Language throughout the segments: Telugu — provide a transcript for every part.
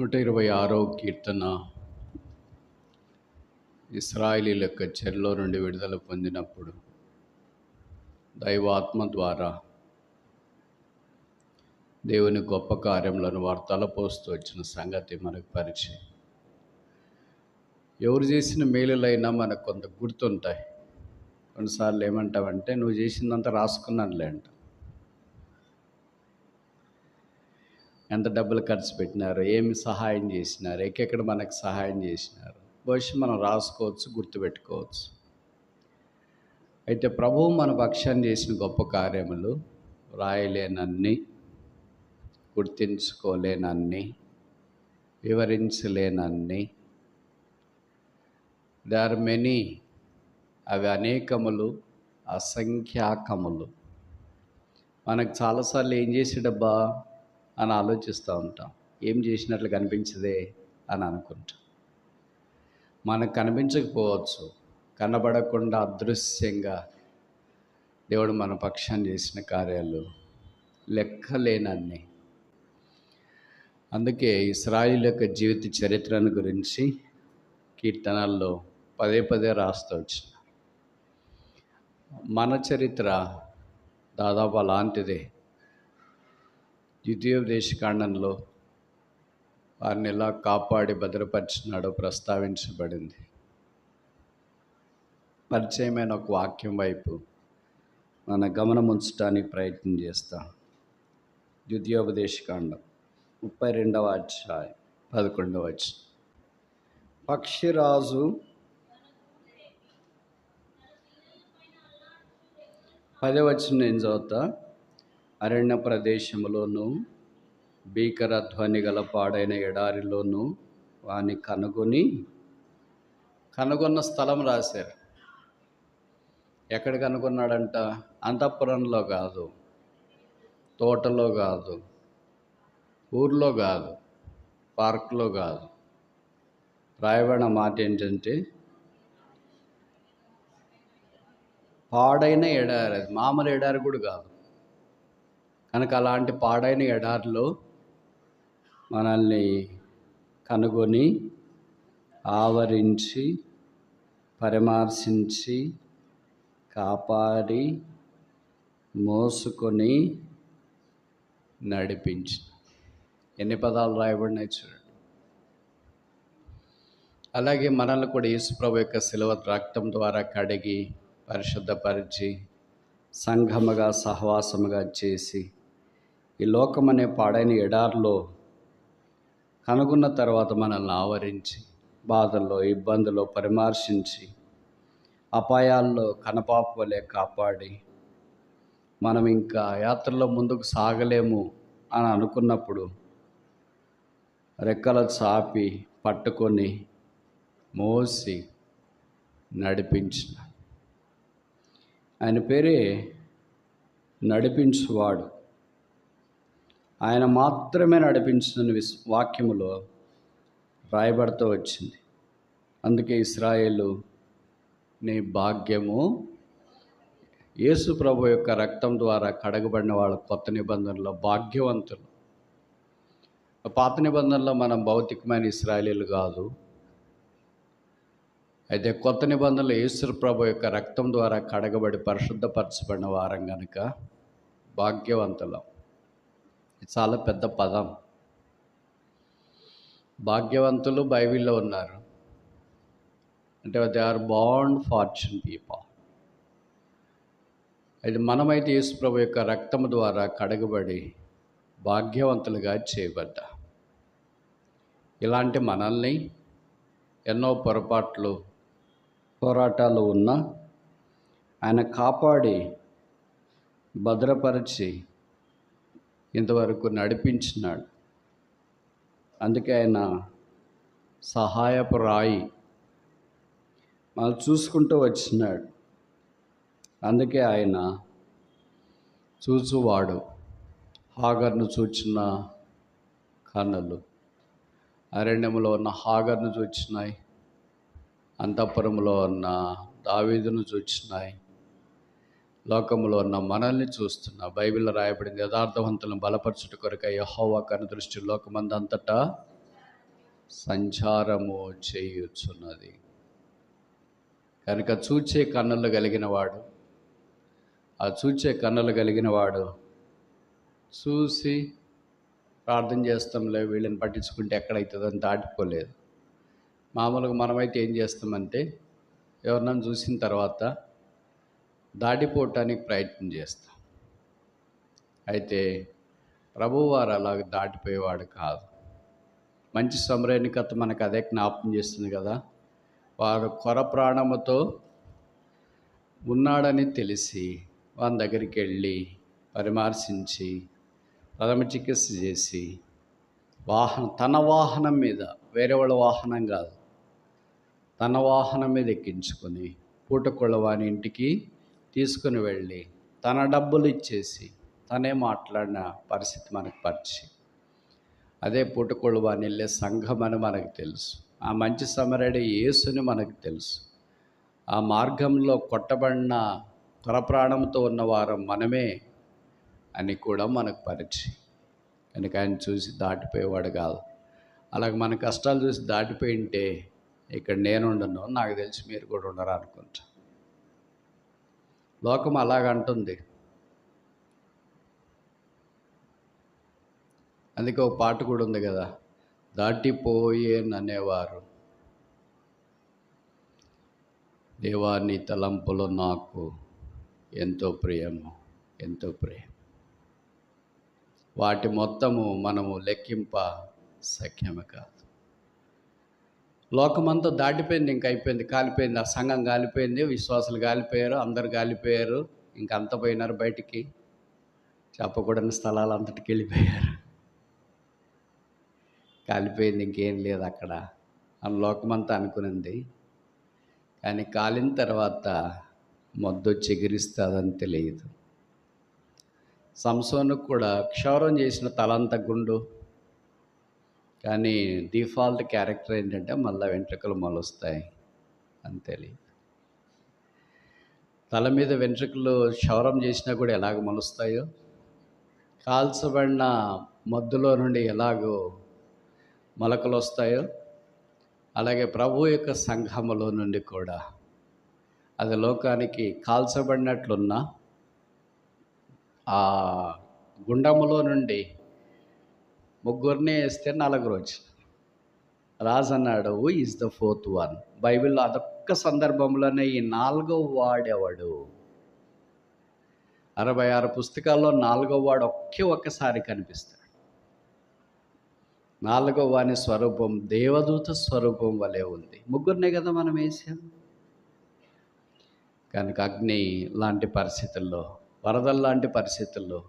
నూట ఇరవై ఆరో కీర్తన. ఇస్రాయిలీల యొక్క చెరలో నుండి విడుదల పొందినప్పుడు దైవాత్మ ద్వారా దేవుని గొప్ప కార్యములను వారు తలపోస్తూ వచ్చిన సంగతి మనకు పరిచయం. ఎవరు చేసిన మేలులైనా మనకు కొంత గుర్తుంటాయి. కొన్నిసార్లు ఏమంటావంటే నువ్వు చేసిందంతా రాసుకున్నానులే అంట. ఎంత డబ్బులు ఖర్చు పెట్టినారు ఏమి సహాయం చేసినారు ఎక్కడెక్కడ మనకు సహాయం చేసినారు. బహుశా మనం రాసుకోవచ్చు గుర్తుపెట్టుకోవచ్చు. అయితే ప్రభువు మన పక్షాన్ని చేసిన గొప్ప కార్యములు రాయలేనన్ని గుర్తించుకోలేనన్ని వివరించలేనన్ని. దే ఆర్ మెనీ అవి అనేకములు అసంఖ్యాకములు. మనకు చాలాసార్లు ఏం చేసేటబ్బా అని ఆలోచిస్తూ ఉంటాం. ఏం చేసినట్లు కనిపించదే అని అనుకుంటాం. మనకు కనిపించకపోవచ్చు. కనబడకుండా అదృశ్యంగా దేవుడు మన పక్షాన్ని చేసిన కార్యాలు లెక్కలేనన్ని. అందుకే ఇస్రాయిల్ యొక్క జీవిత చరిత్రను గురించి కీర్తనల్లో పదే పదే రాస్తూ వచ్చిన. మన చరిత్ర దాదాపు అలాంటిదే. ద్వితీయోపదేశకాండంలో వారిని ఎలా కాపాడి భద్రపరిచినాడో ప్రస్తావించబడింది. పరిచయమైన ఒక వాక్యం వైపు మన గమనం ఉంచడానికి ప్రయత్నం చేస్తాం. ద్వితీయోపదేశకాండం ముప్పై రెండవ అధ్యాయం పదకొండవ వచ్చి పక్షిరాజు పదవచ్చిన నేను చదువుతా? అరణ్య ప్రదేశంలోనూ భీకర ధ్వని గల పాడైన ఎడారిలోనూ వాని కనుగొని కనుగొన్న స్థలం రాశారు. ఎక్కడ కనుగొన్నాడంట? అంతఃపురంలో కాదు తోటలో కాదు ఊర్లో కాదు పార్క్లో కాదు. రాయబడిన మాట ఏంటంటే పాడైన ఎడారి అది మామూలు ఎడారి కూడా కాదు. కనుక అలాంటి పాడైన ఎడారిలో మనల్ని కనుగొని ఆవరించి పరామర్శించి కాపాడి మోసుకొని నడిపించి. ఎన్ని పదాలు రాయబడినాయి చూడండి. అలాగే మనల్ని కూడా యేసుప్రభు యొక్క శిలవ రక్తం ద్వారా కడిగి పరిశుద్ధపరిచి సంఘముగా సహవాసముగా చేసి ఈ లోకం అనే పాడైన ఎడారిలో కనుగొన్న తర్వాత మనల్ని ఆవరించి బాధల్లో ఇబ్బందుల్లో పరిమర్శించి అపాయాల్లో కనపాప వలె కాపాడి మనం ఇంకా యాత్రలో ముందుకు సాగలేము అని అనుకున్నప్పుడు రెక్కల చాపి పట్టుకొని మోసి నడిపించిన. ఆయన పేరే నడిపించువాడు. ఆయన మాత్రమే నడిపించిన విస్ వాక్యములో రాయబడుతూ వచ్చింది. అందుకే ఇస్రాయేలు నీ భాగ్యము. యేసు ప్రభు యొక్క రక్తం ద్వారా కడగబడిన వాళ్ళ కొత్త నిబంధనలో భాగ్యవంతులు. పాత నిబంధనలో మనం భౌతికమైన ఇస్రాయలీలు కాదు. అయితే కొత్త నిబంధనలు యేసు ప్రభు యొక్క రక్తం ద్వారా కడగబడి పరిశుద్ధపరచబడిన వారం కనుక భాగ్యవంతులం. చాలా పెద్ద పదం. భాగ్యవంతులు బైబిల్లో ఉన్నారు. అంటే they are bond fortune people. అయితే మనమైతే యేసు ప్రభు యొక్క రక్తము ద్వారా కడగబడి భాగ్యవంతులుగా చేయబడ్డా. ఇలాంటి మనల్ని ఎన్నో పొరపాట్లు పోరాటాలు ఉన్నా ఆయన కాపాడి భద్రపరిచి ఇంతవరకు నడిపించినాడు. అందుకే ఆయన సహాయపు రాయి మనం చూసుకుంటూ వచ్చినాడు. అందుకే ఆయన చూచువాడు. హాగర్ను చూచిన కన్నులు అరణ్యంలో ఉన్న హాగర్ను చూచినాయి. అంతఃపురంలో ఉన్న దావీదును చూచినాయి. లోకంలో ఉన్న మనల్ని చూస్తున్న బైబిల్లో రాయబడింది యథార్థవంతులను బలపరచుట కొరక యహోవా కను దృష్టి లోకమందంతటా సంచారము చేయుచున్నది. కనుక చూచే కన్నులు కలిగిన వాడు ఆ చూచే కన్నులు కలిగిన వాడు చూసి ప్రార్థన చేస్తాంలే వీళ్ళని పట్టించుకుంటే ఎక్కడవుతుందని దాటిపోలేదు. మామూలుగా మనమైతే ఏం చేస్తామంటే ఎవరినైనా చూసిన తర్వాత దాటిపోవటానికి ప్రయత్నం చేస్తాం. అయితే ప్రభువారు అలాగ దాటిపోయేవాడు కాదు. మంచి సమరైనికత మనకు అదే జ్ఞాపం చేస్తుంది కదా. వారు కొర ప్రాణముతో ఉన్నాడని తెలిసి వాని దగ్గరికి వెళ్ళి పరిమర్శించి ప్రథమ చికిత్స చేసి వాహనం తన వాహనం మీద వేరే వాళ్ళ వాహనం కాదు తన వాహనం మీద ఎక్కించుకొని పూటకొళ్ళ వాని ఇంటికి తీసుకుని వెళ్ళి తన డబ్బులు ఇచ్చేసి తనే మాట్లాడిన పరిస్థితి మనకు పరిచి అదే పుట్టుకొళ్ళు వాని వెళ్ళే సంఘం అని మనకు తెలుసు. ఆ మంచి సమరడే యేసుని మనకు తెలుసు. ఆ మార్గంలో కొట్టబడిన కొరప్రాణంతో ఉన్నవారు మనమే అని కూడా మనకు పరిచయం. కనుక ఆయన చూసి దాటిపోయేవాడు కాదు. అలాగే మన కష్టాలు చూసి దాటిపోయి ఉంటే ఇక్కడ నేను ఉండను నాకు తెలిసి మీరు కూడా ఉండరు అనుకుంటా. లోకం అలాగంటుంది అందుకే ఒక పాట కూడా ఉంది కదా దాటిపోయేననేవారు. దేవా నీ తలంపులు నాకు ఎంతో ప్రియము ఎంతో ప్రియం వాటి మొత్తము మనము లెక్కింప సఖ్యము కాదు. లోకమంతా దాటిపోయింది ఇంక అయిపోయింది కాలిపోయింది. ఆ సంఘం కాలిపోయింది విశ్వాసులు కాలిపోయారు అందరు కాలిపోయారు ఇంక అంత పోయినారు బయటికి. చెప్పకూడని స్థలాలు అంతటికి వెళ్ళిపోయారు. కాలిపోయింది ఇంకేం లేదు అక్కడ. అని లోకమంతా అనుకునింది. కానీ కాలిన తర్వాత మొద్దు చెగిరిస్తుందని తెలియదు. సంసోనుకు కూడా క్షౌరం చేసిన తలంత గుండు కానీ డిఫాల్ట్ క్యారెక్టర్ ఏంటంటే మళ్ళీ వెంట్రుకలు మొలుస్తాయి. అని తల మీద వెంట్రుకలు క్షవరం చేసినా కూడా ఎలాగ మొలుస్తాయో? కాల్చబడిన మద్దులో నుండి ఎలాగో మొలకలు వస్తాయో అలాగే ప్రభు యొక్క సంఘములో నుండి కూడా. అది లోకానికి కాల్చబడినట్లున్న ఆ గుండములో నుండి ముగ్గురిని వేస్తే నలుగురు వచ్చి రాజు అన్నాడు who is the fourth one. బైబిల్లో అదొక్క సందర్భంలోనే ఈ నాలుగో వాడేవాడు అరవై ఆరు పుస్తకాల్లో నాలుగో వాడు ఒకే ఒక్కసారి కనిపిస్తాడు. నాలుగో వాని స్వరూపం దేవదూత స్వరూపం వలె ఉంది. ముగ్గురినే కదా మనం వేసాం? కనుక అగ్ని లాంటి పరిస్థితుల్లో వరదల లాంటి పరిస్థితుల్లో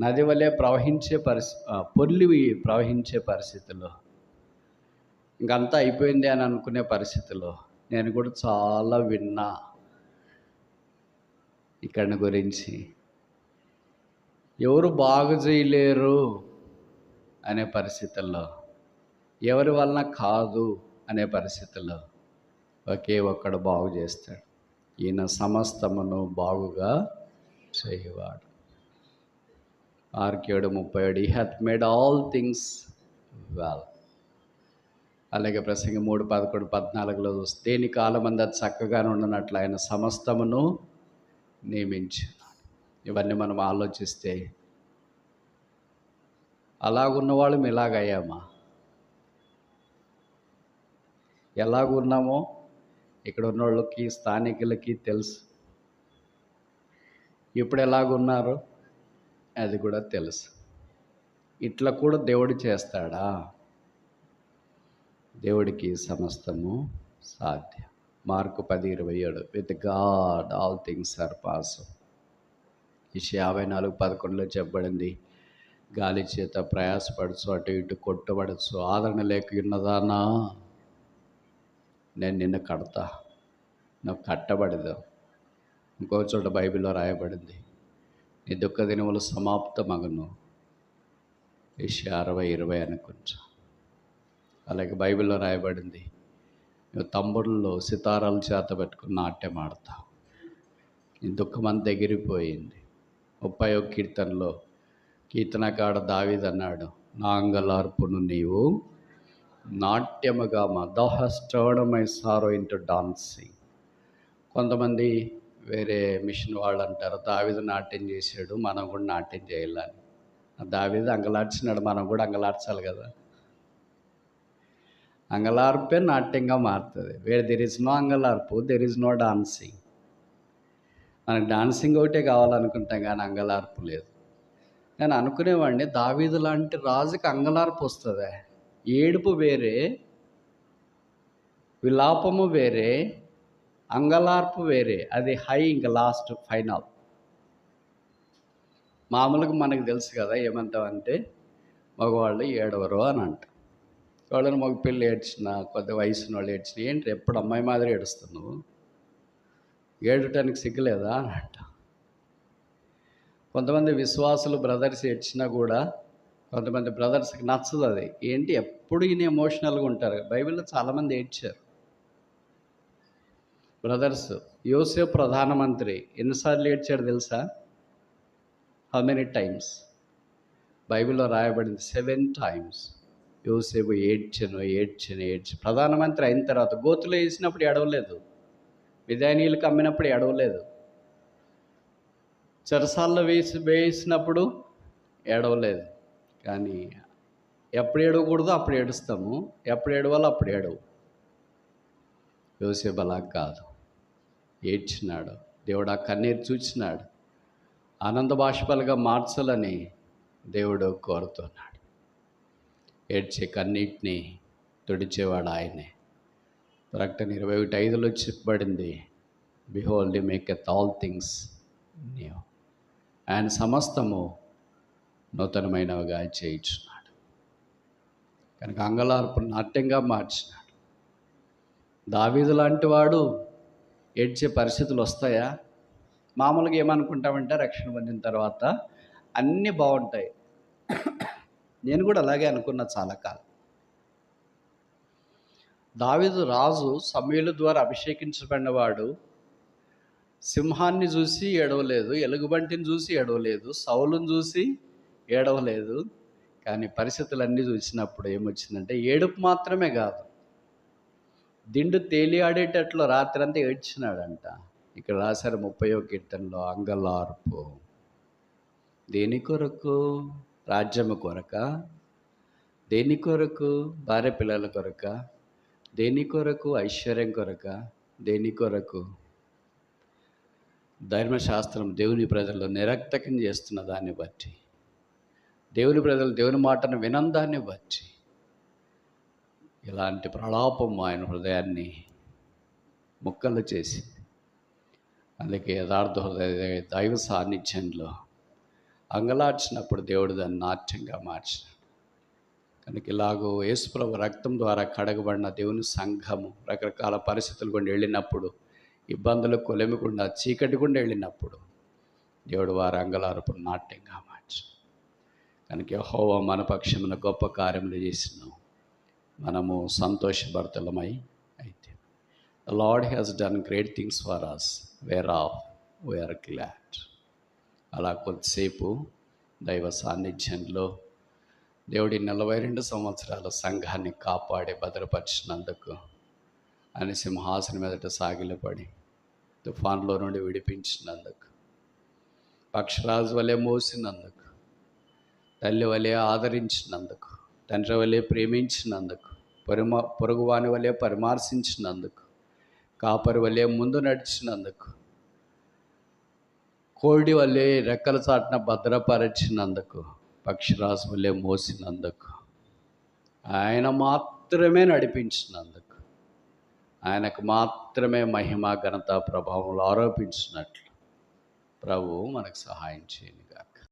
నది వలె ప్రవహించే పరిస్థితి ఆ, ప్రవహించే పరిస్థితిలో ఇంకంతా అయిపోయింది అని అనుకునే పరిస్థితిలో నేను కూడా చాలా విన్నా ఇక్కడిని గురించి. ఎవరు బాగు చేయలేరు అనే పరిస్థితుల్లో. ఎవరి వలన కాదు అనే పరిస్థితుల్లో ఒకే ఒక్కడు బాగు చేస్తాడు. ఈయన సమస్తమును బాగుగా చేయవాడు. ఆర్కేడు ముప్పై ఏడు. He hath made all things well అలాగే ప్రసంగి మూడు పదకొండు పద్నాలుగులో చూస్తే దేని కాలం అంతా చక్కగా ఉండనట్లు ఆయన సమస్తమును నియమించున్నాడు ఇవన్నీ మనం ఆలోచిస్తే అలాగున్న వాళ్ళం ఇలాగయ్యామా ఎలాగున్నామో? ఇక్కడ ఉన్న వాళ్ళకి స్థానికులకి తెలుసు. ఇప్పుడు ఎలాగున్నారు? అది కూడా తెలుసు. ఇట్లా కూడా దేవుడు చేస్తాడా? దేవుడికి సమస్తము సాధ్యం. మార్కు పది ఇరవై ఏడు. With God all things are pass ఈ యాభై నాలుగు పదకొండులో చెప్పబడింది. గాలి చేత ప్రయాసపడచ్చు అటు ఇటు కొట్టబడచ్చు ఆదరణ లేకున్నదానా నేను నిన్ను కడతా. నువ్వు కట్టబడదు. ఇంకో చోట బైబిల్లో రాయబడింది. నీ దుఃఖ దినములు సమాప్తమగును. ఏషి అరవై ఇరవై అనుకుంటా. అలాగే బైబిల్లో రాయబడింది నువ్వు తమ్ముళ్ళు సితారాలు చేత పెట్టుకుని నాట్యం ఆడతావు నీ దుఃఖం అంత ఎగిరిపోయింది. ముప్పై ఒక కీర్తనలో కీర్తనకాడ దావీద్ అన్నాడు నా నీవు నాట్యముగా మా దోహ శ్రవణమై సారో ఇంటూ డాన్సింగ్ కొంతమంది వేరే మిషన్ వాళ్ళు అంటారు దావిదు నాట్యం చేసాడు మనం కూడా నాట్యం చేయాలని. దావిదు అంగలార్చినాడు మనం కూడా అంగలార్చాలి కదా. అంగలార్పే నాట్యంగా మారుతుంది. వేరే దెర్ ఇస్ నో అంగలార్పు దెర్ ఇస్ నో డాన్సింగ్ మనకు డాన్సింగ్ ఒకటే కావాలనుకుంటాం కానీ అంగలార్పు లేదు. నేను అనుకునేవాడిని దావీదు లాంటి రాజుకి అంగలార్పు వస్తుంది. ఏడుపు వేరే విలాపము వేరే అంగలార్పు వేరే అది హై ఇంక లాస్ట్ ఫైనల్. మామూలుగా మనకు తెలుసు కదా ఏమంటామంటే మగవాళ్ళు ఏడవరు అని అంట. వాళ్ళని మగ పిల్లి ఏడ్చిన కొద్ది వయసున్న వాళ్ళు ఏడ్చిన ఏంటి ఎప్పుడు అమ్మాయి మాదిరి ఏడుస్తున్నావు? ఏడటానికి సిగ్గులేదా అని అంట. కొంతమంది విశ్వాసులు బ్రదర్స్ ఏడ్చినా కూడా కొంతమంది బ్రదర్స్కి నచ్చదు అది. ఏంటి ఎప్పుడు ఈయన ఎమోషనల్గా ఉంటారు? బైబిల్లో చాలామంది ఏడ్చారు. బ్రదర్స్ యోసేఫ్ ప్రధానమంత్రి ఎన్నిసార్లు ఏడ్చాడు తెలుసా? హౌ మెనీ టైమ్స్ బైబిల్లో రాయబడింది సెవెన్ టైమ్స్ యోసేపు ఏడ్చను ఏడ్చను ఏడ్చి ప్రధానమంత్రి అయిన తర్వాత గోతులు వేసినప్పుడు ఎడవలేదు విధానీయులకు అమ్మినప్పుడు ఎడవలేదు చెరసాల్లో వేసి వేసినప్పుడు ఏడవలేదు. కానీ ఎప్పుడు ఏడవకూడదో అప్పుడు ఏడుస్తాము. ఎప్పుడు ఏడవాలో అప్పుడు ఏడవు. యోసేపు అలా కాదు. ఏడ్చినాడు. దేవుడు ఆ కన్నీరు చూచినాడు. ఆనంద బాష్పాలుగా మార్చాలని దేవుడు కోరుతున్నాడు. ఏడ్చే కన్నీటిని తుడిచేవాడు ఆయనే. ప్రకటన ఇరవై ఒకటి ఐదులో చెప్పబడింది behold maketh all things new. ఆయన సమస్తము నూతనమైనవిగా చేయించున్నాడు. కనుక అంగలార్పు నాట్యంగా మార్చినాడు. దావీదు లాంటి వాడు ఏడ్చే పరిస్థితులు వస్తాయా? మామూలుగా ఏమనుకుంటామంటే రక్షణ పొందిన తర్వాత అన్నీ బాగుంటాయి. నేను కూడా అలాగే అనుకున్న చాలా కాలం. దావిదు రాజు సమయుల ద్వారా అభిషేకించబడినవాడు. సింహాన్ని చూసి ఏడవలేదు ఎలుగుబంటిని చూసి ఏడవలేదు సౌలుని చూసి ఏడవలేదు. కానీ పరిస్థితులన్నీ చూసినప్పుడు ఏమొచ్చిందంటే ఏడుపు మాత్రమే కాదు. దిండు తేలియాడేటట్లు రాత్రి అంతా ఏడ్చినాడంట. ఇక్కడ రాశారు ముప్పయో కీర్తనలో అంగలార్పు. దేని కొరకు? రాజ్యము కొరక? దేని కొరకు? భార్య పిల్లల కొరక? దేని కొరకు? ఐశ్వర్యం కొరక? దేని కొరకు? ధర్మశాస్త్రం దేవుని ప్రజలు నిరక్తకం చేస్తున్న దాన్ని బట్టి. దేవుని ప్రజలు దేవుని మాటను వినందాన్ని బట్టి. ఇలాంటి ప్రలాపం ఆయన హృదయాన్ని ముక్కలు చేసి అందుకే యథార్థ హృదయ దైవ సాన్నిధ్యంలో అంగలార్చినప్పుడు దేవుడు దాన్ని నాట్యంగా మార్చినాడు. కనుక ఇలాగో యేసుప్రభు రక్తం ద్వారా కడగబడిన దేవుని సంఘము రకరకాల పరిస్థితులు గుండా వెళ్ళినప్పుడు ఇబ్బందులు కొలెమికుండా చీకటి గుండా వెళ్ళినప్పుడు దేవుడు వారి అంగలార్పును నాట్యంగా మార్చి కనుక హోవా మన పక్షమున గొప్ప కార్యములు చేసినాం. మనము సంతోషభరితలమై అయితే. Lord has done great things for us whereof we are glad అలా కొద్దిసేపు దైవ సాన్నిధ్యంలో దేవుడి నలభై రెండు సంవత్సరాల సంఘాన్ని కాపాడి భద్రపరిచినందుకు ఆయన సింహాసనం ఎదుట సాగిలపడి తుఫాన్లో నుండి విడిపించినందుకు పక్షరాజు వలె మోసినందుకు తల్లి వలె ఆదరించినందుకు తండ్రి వలె ప్రేమించినందుకు పొరుమ పొరుగువాని వలె పరిమర్శించినందుకు కాపరి వలె ముందు నడిచినందుకు కోడి వలె రెక్కల చాటున భద్రపరిచినందుకు పక్షిరాజు వలె మోసినందుకు ఆయన మాత్రమే నడిపించినందుకు ఆయనకు మాత్రమే మహిమ ఘనత ప్రభావంలో ఆరోపించినట్లు ప్రభు మనకు సహాయం చేయండి